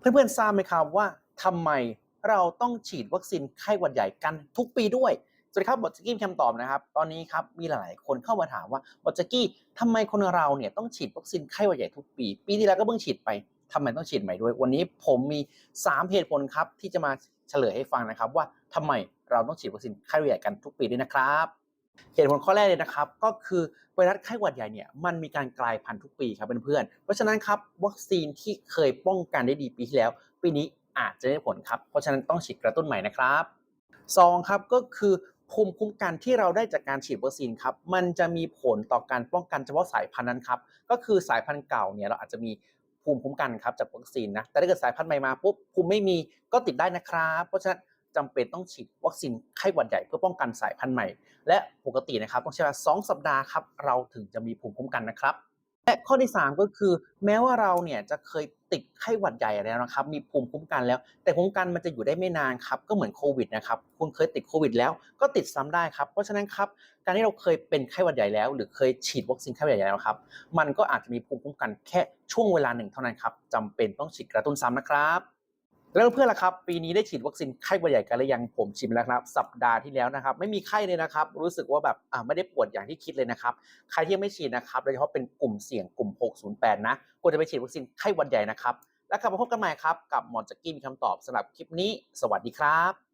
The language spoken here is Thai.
เพื่อนๆทราบไหมครับว่าทำไมเราต้องฉีดวัคซีนไข้หวัดใหญ่กันทุกปีด้วย สวัสดีครับบอสกี้มีคำตอบนะครับ ตอนนี้ครับมีหลายๆคนเข้ามาถามว่าบอสกี้ทำไมคนเราเนี่ยต้องฉีดวัคซีนไข้หวัดใหญ่ทุกปี ปีที่แล้วก็เพิ่งฉีดไปทำไมต้องฉีดใหม่ด้วย วันนี้ผมมี 3เหตุผลครับที่จะมาเฉลยให้ฟังนะครับ ว่าทำไมเราต้องฉีดวัคซีนไข้หวัดใหญ่กันทุกปีด้วยนะครับ เหตุผลข้อแรกเลยนะครับ ก็คือไวรัสไข้หวัดใหญ่เนี่ยมันมีการกลายพันธุ์ทุกปีครับเพื่อนๆเพราะฉะนั้นครับวัคซีนที่เคยป้องกันได้ดีปีที่แล้ว ปีนี้อาจจะไม่ได้ผลครับ เพราะฉะนั้นต้องฉีดกระตุ้นใหม่นะครับสองครับก็คือภูมิคุ้มกันที่เราได้จากการฉีดวัคซีนครับ มันจะมีผลต่อการป้องกันเฉพาะสายพันธุ์นั้นครับ ก็คือสายพันธุ์เก่าเนี่ยเราอาจจะมีภูมิคุ้มกันครับจากวัคซีนนะ แต่ถ้าเกิดสายพันธุ์ใหม่มาปุ๊บภูมิไม่มีก็ติดได้นะครับ เพราะฉะนั้น จำเป็นต้องฉีดวัคซีนไข้หวัดใหญ่เพื่อป้องกันสายพันธุ์ใหม่ และปกตินะครับต้องใช้เวลา2สัปดาห์ครับเราถึงจะมีภูมิคุ้มกันนะครับและข้อที่ 3 ก็คือ แม้ว่าเราเนี่ยจะเคยติดไข้หวัดใหญ่แล้วนะครับ มีภูมิคุ้มกันแล้ว แต่ภูมิคุ้มกันมันจะอยู่ได้ไม่นานครับ ก็เหมือนโควิดนะครับ คุณเคยติดโควิดแล้วก็ติดซ้ำได้ครับ เพราะฉะนั้นครับ การที่เราเคยเป็นไข้หวัดใหญ่แล้ว หรือเคยฉีดวัคซีนไข้หวัดใหญ่แล้วครับ มันก็อาจจะมีภูมิคุ้มกันแค่ช่วงเวลาหนึ่งเท่านั้นครับจำเป็นต้องฉีดกระตุ้นซ้ำนะครับ แล้วเพื่อนล่ะครับ ปีนี้ได้ฉีดวัคซีนไข้หวัดใหญ่กันหรือยังผมฉีดไปแล้วครับ สัปดาห์ที่แล้วนะครับ ไม่มีไข้เลยนะครับ รู้สึกว่าแบบอ่าไม่ได้ปวดอย่างที่คิดเลยนะครับ ใครที่ยังไม่ฉีดนะครับโดยเฉพาะเป็นกลุ่มเสี่ยงกลุ่ม 608 นะควรจะไปฉีดวัคซีนไข้หวัดใหญ่นะครับ แล้วกลับมาพบกันใหม่ครับกับหมอจักกี้มีคำตอบสำหรับคลิปนี้ สวัสดีครับ